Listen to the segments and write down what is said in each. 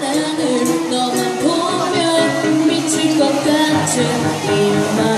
사랑을 너만 보면 미칠 것 같은 이만.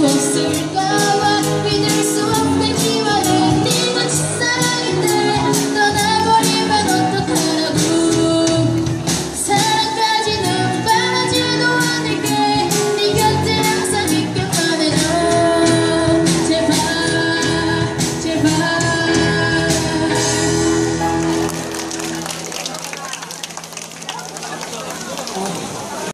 closer